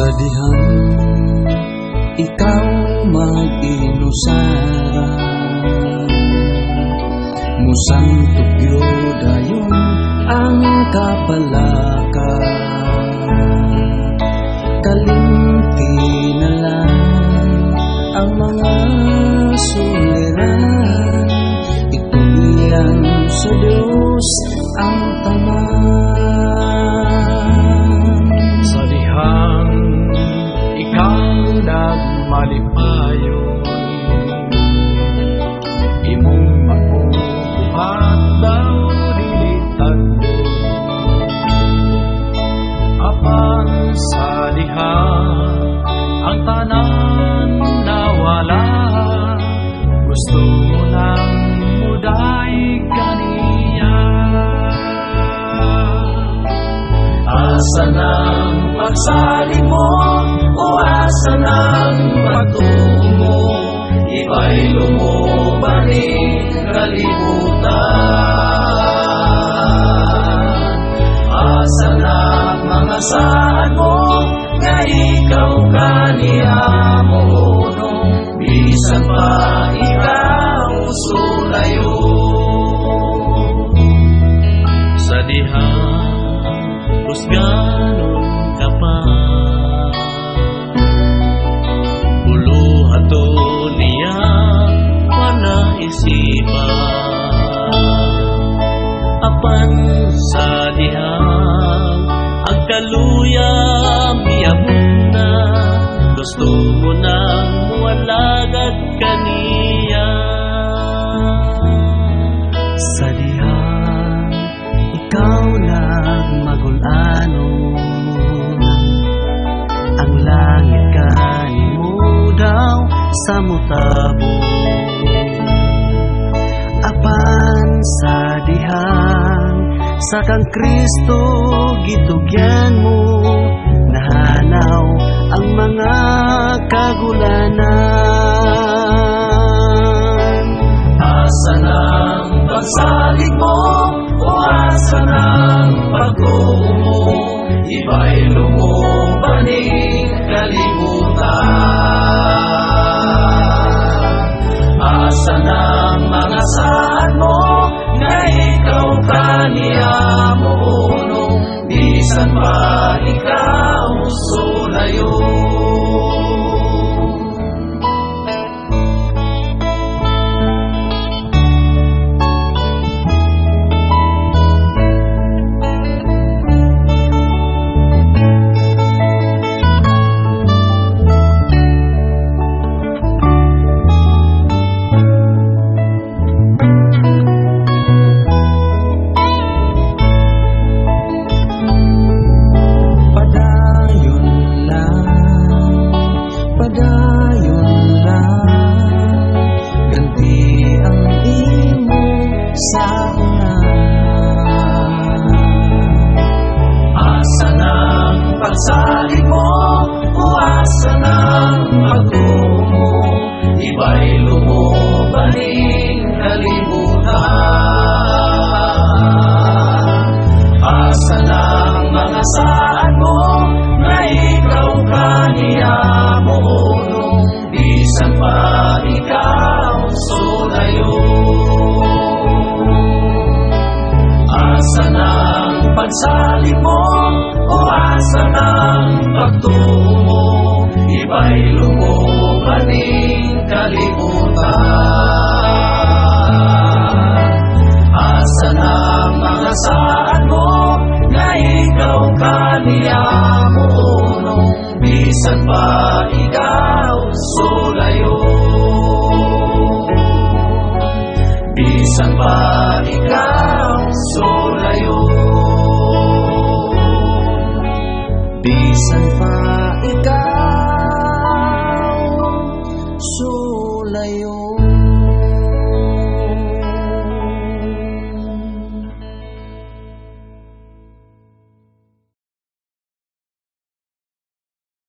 Sadihan, ikaw mag-inusara Musantok dayon ang kapalaka. Kalimti Asa ng pagsaling mo o asa ng pagtungo Iba'y lumubalik kalibutan. Asa ng mga saan mo nga ikaw kaniya mo Bisan pa ikaw sulayo sa dihang ang kaluya miyabot na Gusto mo nang mualagad kaniya. Sa dihang ikaw nagmagulanon Ang langit kanimo daw sa mutabo sa kang Kristo gitugyan mo. Nahanaw ang mga kagulanan. Asa ng pagsalig mo o asa ng pagtungo mo Iba'y lumubaning Asa ng mga saan mo na ikaw kaniya mo nung Bisan pa ikaw sulayo Asa ng pagsalig mo o asa ng pagtungo Peace and Bisan